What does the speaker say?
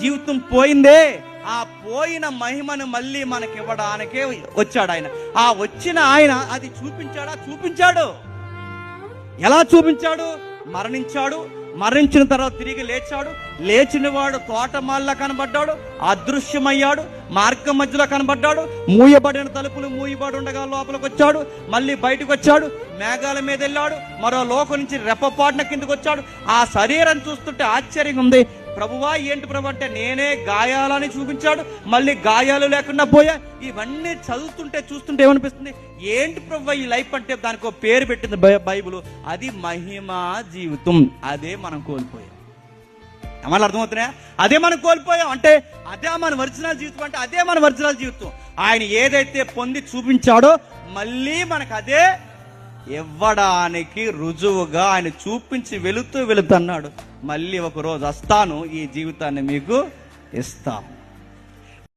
జీవితం పోయిందే ఆ పోయిన మహిమను మళ్ళీ మనకి ఇవ్వడానికే వచ్చాడు ఆయన ఆ వచ్చిన ఆయన అది చూపించాడా? చూపించాడు. ఎలా చూపించాడు? మరణించాడు. మరణించిన తర్వాత తిరిగి లేచాడు. లేచిన వాడు కనబడ్డాడు. అదృశ్యమయ్యాడు. మార్గం మధ్యలో కనబడ్డాడు. మూయబడిన తలుపులు మూయబడి ఉండగా లోపలికి వచ్చాడు మళ్ళీ బయటకు వచ్చాడు మేఘాల మీద వెళ్ళాడు మరో లోకం నుంచి రెప్పపాటున కిందకు వచ్చాడు ఆ శరీరం చూస్తుంటే ఆశ్చర్యంగా ఉంది. ప్రభువా ఏంటి ప్రభు అంటే నేనే గాయాలని చూపించాడు. మళ్ళీ గాయాలు లేకుండా పోయా ఇవన్నీ చదువుతుంటే చూస్తుంటే ఏమనిపిస్తుంది? ఏంటి ప్రభు ఈ లైఫ్ అంటే దానికి పేరు పెట్టింది బైబుల్. అది మహిమా జీవితం. అదే మనం కోల్పోయాం. ఏమన్నా అర్థమవుతున్నాయా? అదే మనం కోల్పోయాం. అంటే అదే మన ఒరిజినల్ జీవితం అంటే అదే మన ఒరిజినల్ జీవితం. ఆయన ఏదైతే పొంది చూపించాడో మళ్ళీ మనకు అదే ఇవ్వడానికి రుజువుగా ఆయన చూపించి వెళుతూ వెళుతున్నాడు. మళ్ళీ ఒక రోజు వస్తాను ఈ జీవితాన్ని మీకు ఇస్తాను.